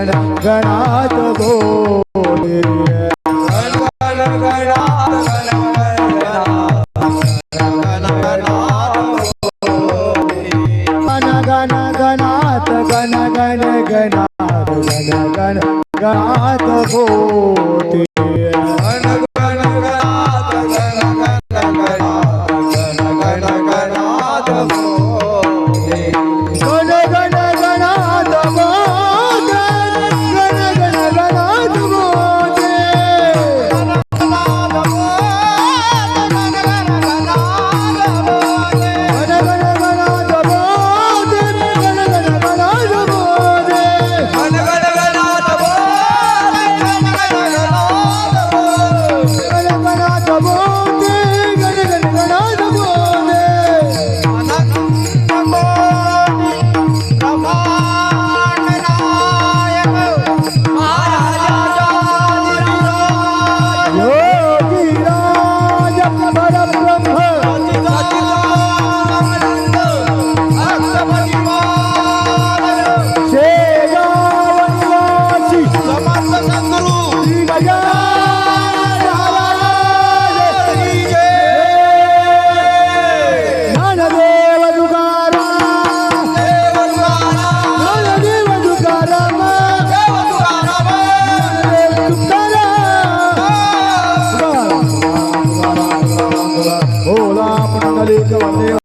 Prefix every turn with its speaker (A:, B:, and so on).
A: गण गणात बोले. गण गण गणात गण गण गणात गण गण गणात हो அலைக்கும்